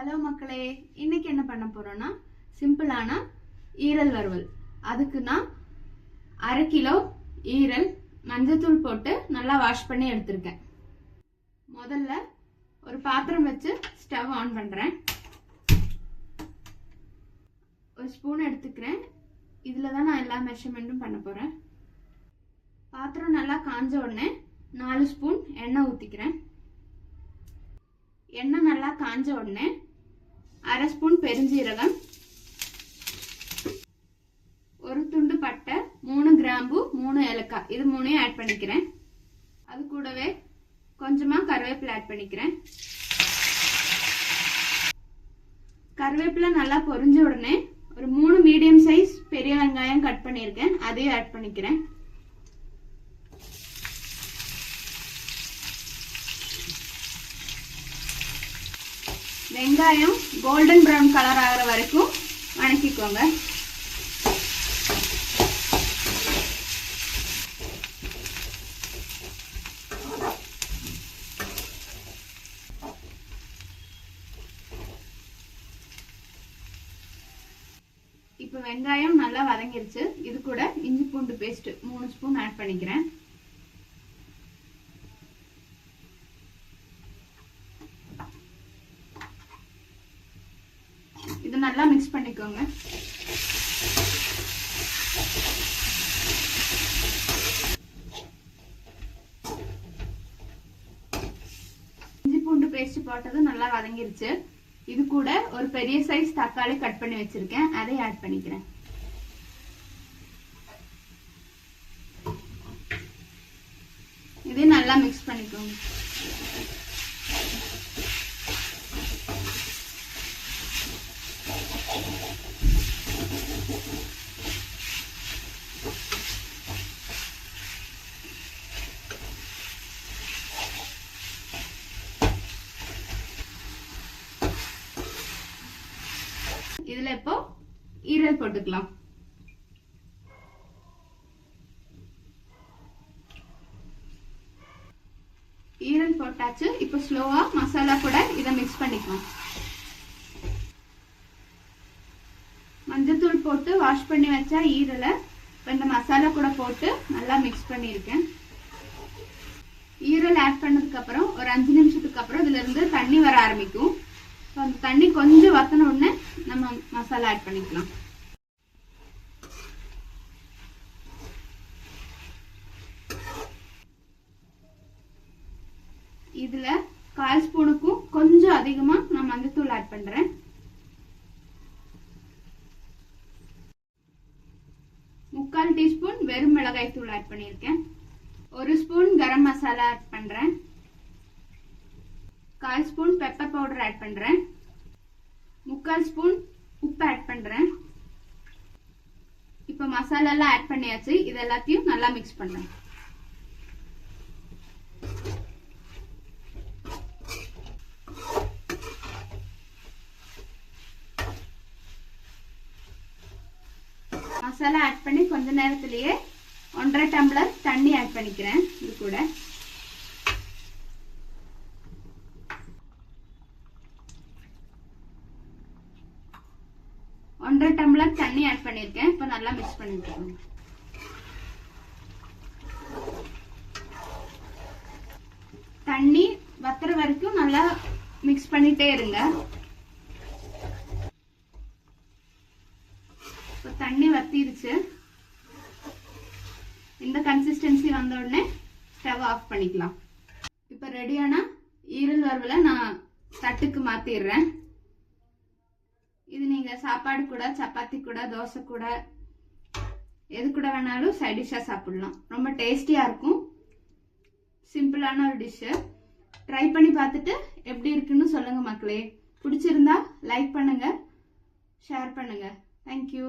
Hello மக்களே இன்னைக்கு என்ன பண்ண போறோம்னா சிம்பிளான ஈரல் வறுவல். அதுக்கு நான் அரை கிலோ ஈரல் மஞ்சத்தூள் போட்டு நல்லா வாஷ் பண்ணி எடுத்திருக்கேன். முதல்ல ஒரு பாத்திரம் வச்சு ஸ்டவ் ஆன் பண்ணுறேன் ஒரு ஸ்பூன் எடுத்துக்கிறேன். இதில் தான் நான் எல்லா மெஷர்மெண்ட்டும் பண்ண போகிறேன் பாத்திரம் நல்லா காஞ்ச உடனே நாலு ஸ்பூன் எண்ணெய் ஊற்றிக்கிறேன் எண்ணெய் நல்லா காஞ்ச உடனே அரை ஸ்பூன் பெருஞ்சீரகம் ஒரு துண்டு பட்டை மூணு கிராம்பு மூணு ஏலக்காய். இது மூணையும் ஆட் பண்ணிக்கிறேன். அது கூடவே கொஞ்சமாக கருவேப்பிலை ஆட் பண்ணிக்கிறேன். கருவேப்பிலை நல்லா பொரிஞ்ச உடனே ஒரு மூணு மீடியம் சைஸ் பெரிய வெங்காயம் கட் பண்ணியிருக்கேன். அதையும் ஆட் பண்ணிக்கிறேன். வெங்காயம் கோல்டன் ப்ரௌன் கலர் ஆகிற வரைக்கும் வணக்கிக்கோங்க. இப்போ வெங்காயம் நல்லா வதங்கிருச்சு. இது கூட இஞ்சி பூண்டு பேஸ்ட் மூணு ஸ்பூன் ஆட் பண்ணிக்கிறேன். நல்லா மிக்ஸ் பண்ணிக்கோங்க. இஞ்சி பூண்டு பேஸ்ட் போட்டதும் நல்லா வதங்கிருச்சு. இது கூட ஒரு பெரிய சைஸ் தக்காளி கட் பண்ணி வச்சிருக்கேன். அதை ஆட் பண்ணிக்கிறேன். இதே நல்லா மிக்ஸ் பண்ணிக்கோங்க. இதுல இப்போ ஈரல் போட்டுக்கலாம். ஈரல் போட்டாச்சு. இப்போ ஸ்லோவா மசாலா கூட இதை மிக்ஸ் பண்ணிக்கலாம். மஞ்சத்தூள் போட்டு வாஷ் பண்ணி வச்சா ஈரலை இப்போ இந்த மசாலா கூட போட்டு நல்லா மிக்ஸ் பண்ணியிருக்கேன். ஈரல் ஆட் பண்ணதுக்கு அப்புறம் ஒரு அஞ்சு நிமிஷத்துக்கு அப்புறம் இதுல இருந்து தண்ணி வர ஆரம்பிக்கும். அந்த தண்ணி கொஞ்சம் வத்தின உடனே நம்ம மசாலா ஆட் பண்ணிக்கலாம். இதுல கால் ஸ்பூனுக்கும் கொஞ்சம் அதிகமா நான் மஞ்சத்தூள் ஆட் பண்றேன். முக்கால் டீஸ்பூன் வெறும் மிளகாய் தூள் ஆட் பண்ணியிருக்கேன். ஒரு ஸ்பூன் கரம் மசாலா ஆட் பண்றேன். கால் ஸ்பூன் பெப்பர் பவுடர் ஆட் பண்றேன். முக்கால் ஸ்பூன் உப்பு ஆட் பண்றேன். இப்போ மசாலா எல்லாம் ஆட் பண்ணியாச்சு. இது எல்லாத்தையும் நல்லா மிக்ஸ் பண்றேன். மசாலா ஆட் பண்ணி கொஞ்ச நேரத்திலேயே ஒன்றரை டம்ளர் தண்ணி ஆட் பண்ணிக்கிறேன். இது கூட. ஒன்றரை டம்ளர் தண்ணி ஆட் பண்ணியிருக்கேன். இப்போ நல்லா மிக்ஸ் பண்ணிருக்கேன் தண்ணி வத்துற வரைக்கும் நல்லா மிக்ஸ் பண்ணிட்டே இருங்க. இப்போ தண்ணி வத்திருச்சு. இந்த கன்சிஸ்டன்சி வந்த உடனே ஸ்டவ் ஆஃப் பண்ணிக்கலாம். இப்போ ரெடியான ஈரல் வரவில் நான் தட்டுக்கு மாத்திடுறேன். இது நீங்கள் சாப்பாடு கூட சப்பாத்தி கூட தோசை கூட எது கூட வேணாலும் சைட் டிஷ்ஷாக சாப்பிடலாம். ரொம்ப டேஸ்டியாக இருக்கும். சிம்பிளான ஒரு டிஷ்ஷு ட்ரை பண்ணி பார்த்துட்டு எப்படி இருக்குன்னு சொல்லுங்கள் மக்களே. பிடிச்சிருந்தா லைக் பண்ணுங்கள் ஷேர் பண்ணுங்கள் தேங்க்யூ